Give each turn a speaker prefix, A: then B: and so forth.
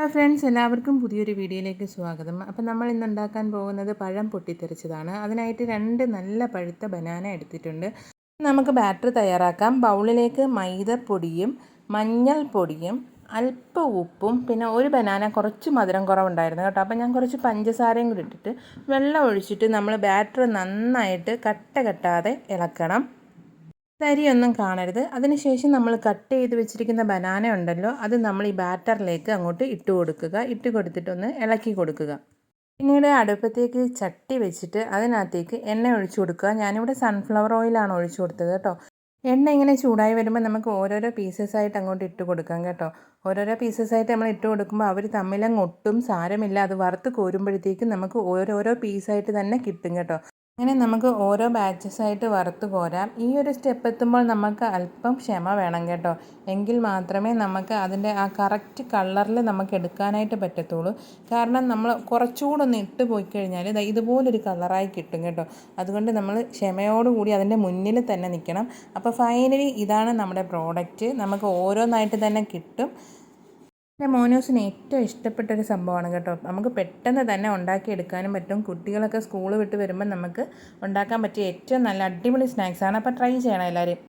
A: Hello friends എല്ലാവർക്കും പുതിയൊരു വീഡിയോയിലേക്ക് സ്വാഗതം. അപ്പോൾ നമ്മൾ ഇന്ന് ഉണ്ടാക്കാൻ പോകുന്നത് പഴം പൊട്ടിത്തെറിച്ചതാണ്. അതിനായിട്ട് രണ്ട് നല്ല പഴുത്ത ബനാന എടുത്തിട്ടുണ്ട്. നമുക്ക് ബാറ്റർ തയ്യാറാക്കാം. ബൗളിലേക്ക് മൈദപ്പൊടിയും മഞ്ഞൾപ്പൊടിയും അല്പ ഉപ്പും പിന്നെ ഒരു ബനാന കുറച്ച് മധുരം കുറവുണ്ടായിരുന്നു കേട്ടോ. അപ്പോൾ ഞാൻ കുറച്ച് പഞ്ചസാരയും കൂടി ഇട്ടിട്ട് വെള്ളം ഒഴിച്ചിട്ട് നമ്മൾ ബാറ്റർ നന്നായിട്ട് കട്ട കെട്ടാതെ ഇളക്കണം. തരിയൊന്നും കാണരുത്. അതിനുശേഷം നമ്മൾ കട്ട് ചെയ്ത് വെച്ചിരിക്കുന്ന ബനാന ഉണ്ടല്ലോ അത് നമ്മൾ ഈ ബാറ്ററിലേക്ക് അങ്ങോട്ട് ഇട്ട് കൊടുക്കുക. ഇട്ട് കൊടുത്തിട്ടൊന്ന് ഇളക്കി കൊടുക്കുക. പിന്നീട് അടുപ്പത്തേക്ക് ചട്ടി വെച്ചിട്ട് അതിനകത്തേക്ക് എണ്ണ ഒഴിച്ചു കൊടുക്കുക. ഞാനിവിടെ സൺഫ്ലവർ ഓയിലാണ് ഒഴിച്ചു കൊടുത്തത് കേട്ടോ. എണ്ണ ഇങ്ങനെ ചൂടായി വരുമ്പോൾ നമുക്ക് ഓരോരോ പീസസ് ആയിട്ട് അങ്ങോട്ട് ഇട്ട് കൊടുക്കാം കേട്ടോ. ഓരോരോ പീസസ് ആയിട്ട് നമ്മൾ ഇട്ട് കൊടുക്കുമ്പോൾ അവർ തമ്മിലങ്ങ് ഒട്ടും സാരമില്ല. അത് വറുത്ത് കോരുമ്പോഴത്തേക്കും നമുക്ക് ഓരോരോ പീസായിട്ട് തന്നെ കിട്ടും കേട്ടോ. അങ്ങനെ നമുക്ക് ഓരോ ബാച്ചസ് ആയിട്ട് വറുത്ത് പോരാം ഈ ഒരു സ്റ്റെപ്പ് എത്തുമ്പോൾ നമുക്ക് അല്പം ക്ഷമ വേണം കേട്ടോ. എങ്കിൽ മാത്രമേ നമുക്ക് അതിന്റെ ആ കറക്റ്റ് കളറിൽ നമുക്ക് എടുക്കാനായിട്ട് പറ്റത്തുള്ളൂ. കാരണം നമ്മൾ കുറച്ചുകൂടെ ഒന്ന് ഇട്ട് പോയി കഴിഞ്ഞാൽ ഇതുപോലൊരു കളറായി കിട്ടും കേട്ടോ. അതുകൊണ്ട് നമ്മൾ ക്ഷമയോടുകൂടി അതിന്റെ മുന്നിൽ തന്നെ നിൽക്കണം. അപ്പോൾ ഫൈനലി ഇതാണ് നമ്മുടെ പ്രോഡക്റ്റ് നമുക്ക് ഓരോന്നായിട്ട് തന്നെ കിട്ടും. എന്റെ മോനോസിന് ഏറ്റവും ഇഷ്ടപ്പെട്ട ഒരു സംഭവമാണ് കേട്ടോ. നമുക്ക് പെട്ടെന്ന് തന്നെ ഉണ്ടാക്കിയെടുക്കാനും പറ്റും. കുട്ടികളൊക്കെ സ്കൂൾ വിട്ട് വരുമ്പോൾ നമുക്ക് ഉണ്ടാക്കാൻ പറ്റിയ ഏറ്റവും നല്ല അടിപൊളി സ്നാക്സാണ്. അപ്പോൾ ട്രൈ ചെയ്യണം എല്ലാവരും.